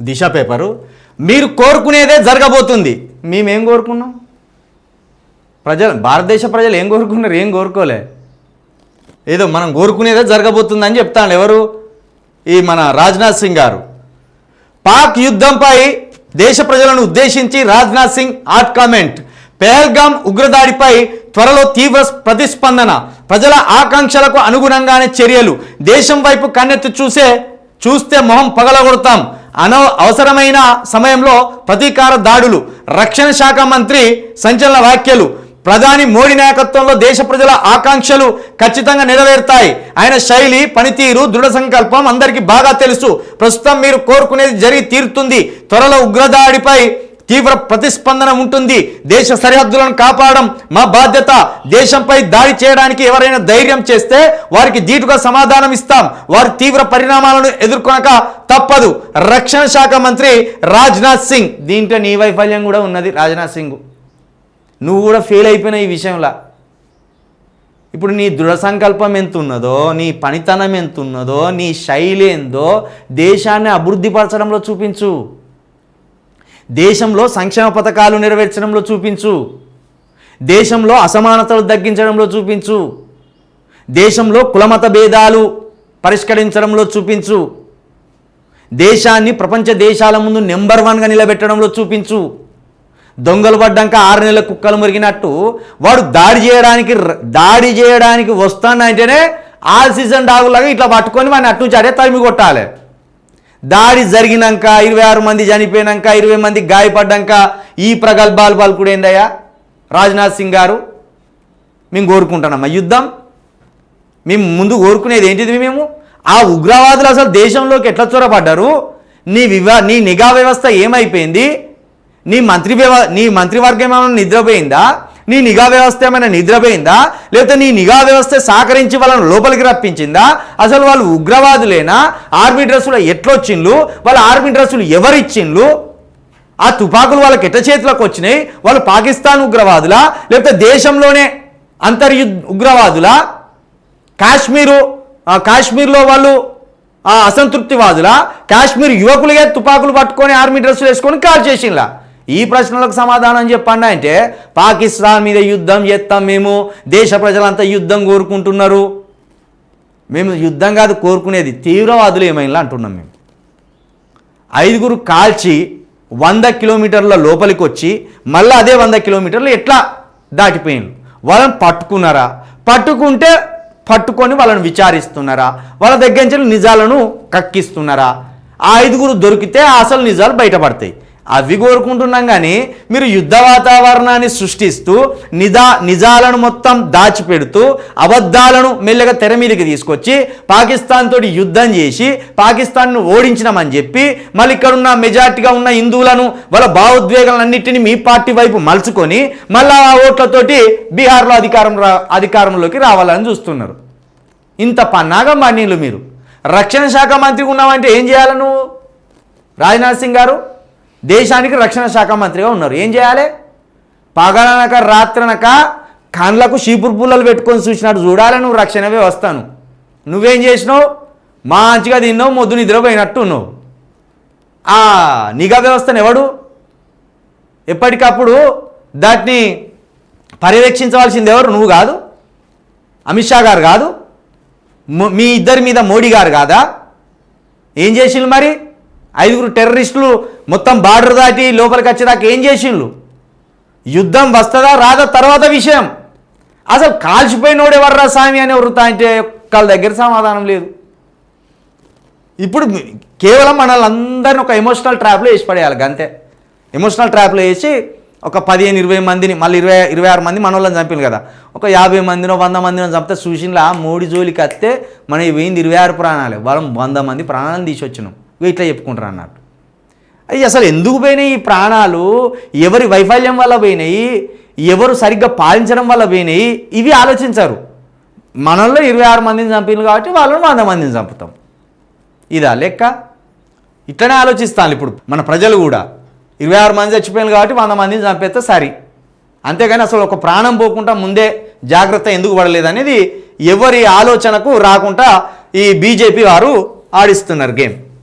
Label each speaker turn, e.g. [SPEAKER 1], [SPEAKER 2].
[SPEAKER 1] దిశ paper. మీరు కోరుకునేదే జరగబోతుంది. మేమేం కోరుకున్నాం? ప్రజలు భారతదేశ ప్రజలు ఏం కోరుకున్నారు? ఏం కోరుకోలే. ఏదో మనం కోరుకునేదే జరగబోతుందని చెప్తాను ఎవరు? ఈ మన రాజ్నాథ్ సింగ్ గారు. పాక్ యుద్ధంపై దేశ ప్రజలను ఉద్దేశించి రాజ్నాథ్ సింగ్ ఆట్ కామెంట్. పెహల్గామ్ ఉగ్రదాడిపై త్వరలో తీవ్ర ప్రతిస్పందన. ప్రజల ఆకాంక్షలకు అనుగుణంగానే చర్యలు. దేశం వైపు కన్నెత్తి చూసే చూస్తే మొహం పగలగొడతాం. అన అవసరమైన సమయంలో ప్రతీకార దాడులు రక్షణ శాఖ మంత్రి సంచలన వ్యాఖ్యలు ప్రధాని మోడీ నాయకత్వంలో దేశ ప్రజల ఆకాంక్షలు ఖచ్చితంగా నెరవేరుతాయి. ఆయన శైలి పనితీరు దృఢ సంకల్పం అందరికీ బాగా తెలుసు. ప్రస్తుతం మీరు కోరుకునేది జరిగి తీరుతుంది. త్వరలో ఉగ్రదాడిపై తీవ్ర ప్రతిస్పందన ఉంటుంది. దేశ సరిహద్దులను కాపాడడం మా బాధ్యత. దేశంపై దాడి చేయడానికి ఎవరైనా ధైర్యం చేస్తే వారికి ధీటుగా సమాధానం ఇస్తాం. వారి తీవ్ర పరిణామాలను ఎదుర్కొనక తప్పదు. రక్షణ శాఖ మంత్రి రాజ్నాథ్ సింగ్. దీంట్లో నీ వైఫల్యం కూడా ఉన్నది రాజ్నాథ్ సింగ్. నువ్వు కూడా ఫెయిల్ అయిపోయిన ఈ విషయంలో. ఇప్పుడు నీ దృఢ సంకల్పం ఎంత ఉన్నదో నీ పనితనం ఎంత ఉన్నదో నీ శైలి ఏందో దేశాన్ని అభివృద్ధిపరచడంలో చూపించు. దేశంలో సంక్షేమ పథకాలు నెరవేర్చడంలో చూపించు. దేశంలో అసమానతలు తగ్గించడంలో చూపించు. దేశంలో కులమత భేదాలు పరిష్కరించడంలో చూపించు. దేశాన్ని ప్రపంచ దేశాల ముందు నెంబర్ వన్గా నిలబెట్టడంలో చూపించు. దొంగలు పడ్డాక ఆరు నెలల కుక్కలు మురిగినట్టు వాడు దాడి చేయడానికి దాడి చేయడానికి వస్తానంటేనే ఆల్ సీజన్ డాగులాగా ఇట్లా పట్టుకొని వాడిని అటు నుంచి తరిమి కొట్టాలి. దాడి జరిగినాక ఇరవై ఆరు మంది చనిపోయినాక ఇరవై మంది గాయపడ్డాక ఈ ప్రగల్భాలు పలుకుడేందయ్యా? రాజ్నాథ్ సింగ్ గారు మేము కోరుకుంటున్నామా యుద్ధం. మేము ముందు కోరుకునేది ఏంటిది మేము? ఆ ఉగ్రవాదులు అసలు దేశంలోకి ఎట్లా చొరబడ్డారు? నీ వివా నీ నిఘా వ్యవస్థ ఏమైపోయింది? నీ మంత్రి వ్యవ నీ మంత్రివర్గం ఏమైనా నిద్రపోయిందా? నీ నిఘా వ్యవస్థ ఏమైనా నిద్రపోయిందా? లేకపోతే నీ నిఘా వ్యవస్థ సహకరించి వాళ్ళని లోపలికి రప్పించిందా? అసలు వాళ్ళు ఉగ్రవాదులేనా? ఆర్మీ డ్రెస్సులు ఎట్లొచ్చిండ్లు? వాళ్ళ ఆర్మీ డ్రెస్సులు ఎవరిచ్చిండ్లు? ఆ తుపాకులు వాళ్ళకి ఎట్ట చేతిలోకి వచ్చినాయి? వాళ్ళు పాకిస్తాన్ ఉగ్రవాదులా? లేకపోతే దేశంలోనే అంతర్యుద్ధ ఉగ్రవాదులా? కాశ్మీరు కాశ్మీర్లో వాళ్ళు అసంతృప్తివాదులా అసంతృప్తివాదుల? కాశ్మీర్ యువకులుగా తుపాకులు పట్టుకొని ఆర్మీ డ్రెస్సులు వేసుకొని కాల్ చేసిండ్లా? ఈ ప్రశ్నలకు సమాధానం చెప్పండి అంటే పాకిస్తాన్ మీద యుద్ధం చేస్తాం మేము దేశ ప్రజలంతా యుద్ధం కోరుకుంటున్నారు. మేము యుద్ధం కాదు కోరుకునేది తీవ్రవాదులు ఏమైనా అంటున్నాం మేము. ఐదుగురు కాల్చి వంద కిలోమీటర్ల లోపలికి వచ్చి మళ్ళీ అదే వంద కిలోమీటర్లు ఎట్లా దాటిపోయింది వాళ్ళని పట్టుకున్నారా? పట్టుకుంటే పట్టుకొని వాళ్ళని విచారిస్తున్నారా? వాళ్ళ దగ్గర నుంచి నిజాలను కక్కిస్తున్నారా? ఆ ఐదుగురు దొరికితే అసలు నిజాలు బయటపడతాయి. అవి కోరుకుంటున్నాం కానీ మీరు యుద్ధ వాతావరణాన్ని సృష్టిస్తూ నిజా నిజాలను మొత్తం దాచిపెడుతూ అబద్ధాలను మెల్లగా తెర మీదకి తీసుకొచ్చి పాకిస్తాన్ తోటి యుద్ధం చేసి పాకిస్తాన్ను ఓడించినామని చెప్పి మళ్ళీ ఇక్కడ ఉన్న మెజార్టీగా ఉన్న హిందువులను వాళ్ళ భావోద్వేగాలన్నింటినీ మీ పార్టీ వైపు మలుచుకొని మళ్ళా ఆ ఓట్లతోటి బీహార్లో అధికారం రా అధికారంలోకి రావాలని చూస్తున్నారు. ఇంత పన్నాగం పండిళ్ళు మీరు. రక్షణ శాఖ మంత్రిగా ఉన్నామంటే ఏం చేయాలను రాజ్నాథ్ సింగ్ గారు? దేశానికి రక్షణ శాఖ మంత్రిగా ఉన్నారు. ఏం చేయాలి? పగలనక రాత్రనక కండ్లకు షీపుర్ పుల్లలు పెట్టుకొని చూసినట్టు చూడాలి నువ్వు రక్షణ వ్యవస్థను. నువ్వేం చేసినావు? మంచిగా తిన్నావు మొద్దు నిద్రపోయినట్టు ఉన్నావు ఆ నిఘా వ్యవస్థను ఎవడు? ఎప్పటికప్పుడు దాన్ని పర్యవేక్షించవలసింది ఎవరు? నువ్వు కాదు. అమిత్ షా గారు కాదు. మీ ఇద్దరి మీద మోడీ గారు కాదా? ఏం చేసిండ్రు మరి? ఐదుగురు టెర్రరిస్టులు మొత్తం బార్డర్ దాటి లోపలికి వచ్చేదాకా ఏం చేసిండ్రు? యుద్ధం వస్తుందా రాదా? తర్వాత విషయం. అసలు కాల్చిపోయినోడు ఎవర్రా స్వామి అనే వృత్తా అంటే వాళ్ళ దగ్గర సమాధానం లేదు. ఇప్పుడు కేవలం మనల్ని అందరిని ఒక ఎమోషనల్ ట్రాప్లో వేసి పడేయాలి అంతే ఎమోషనల్ ట్రాప్లో వేసి ఒక పదిహేను ఇరవై మందిని మళ్ళీ ఇరవై ఇరవై ఆరు మంది మనోళ్ళని చంపింది కదా. ఒక యాభై మందినో వంద మందినో చంపితే చూసినలా మూడు జోలికి వస్తే మనం పోయింది ఇరవై ఆరు ప్రాణాలు. వాళ్ళం వంద మంది ప్రాణాలను తీసి వచ్చినాం. ఇట్లా చెప్పుకుంటారు అన్నట్టు. అయ్యి అసలు ఎందుకు పోయినాయి ఈ ప్రాణాలు? ఎవరి వైఫల్యం వల్ల పోయినాయి? ఎవరు సరిగ్గా పాలించడం వల్ల పోయినాయి? ఇవి ఆలోచించరు. మనల్లో ఇరవై ఆరు మందిని చంపిన కాబట్టి వాళ్ళని వంద మందిని చంపుతాం. ఇదా లెక్క? ఇట్లనే ఆలోచిస్తాను ఇప్పుడు మన ప్రజలు కూడా. ఇరవై ఆరు మంది చచ్చిపోయినారు కాబట్టి వంద మందిని చంపేస్తే సరి. అంతేగాని అసలు ఒక ప్రాణం పోకుండా ముందే జాగ్రత్త ఎందుకు పడలేదు అనేది ఎవరి ఆలోచనకు రాకుండా ఈ బీజేపీ వారు ఆడిస్తున్నారు గేమ్.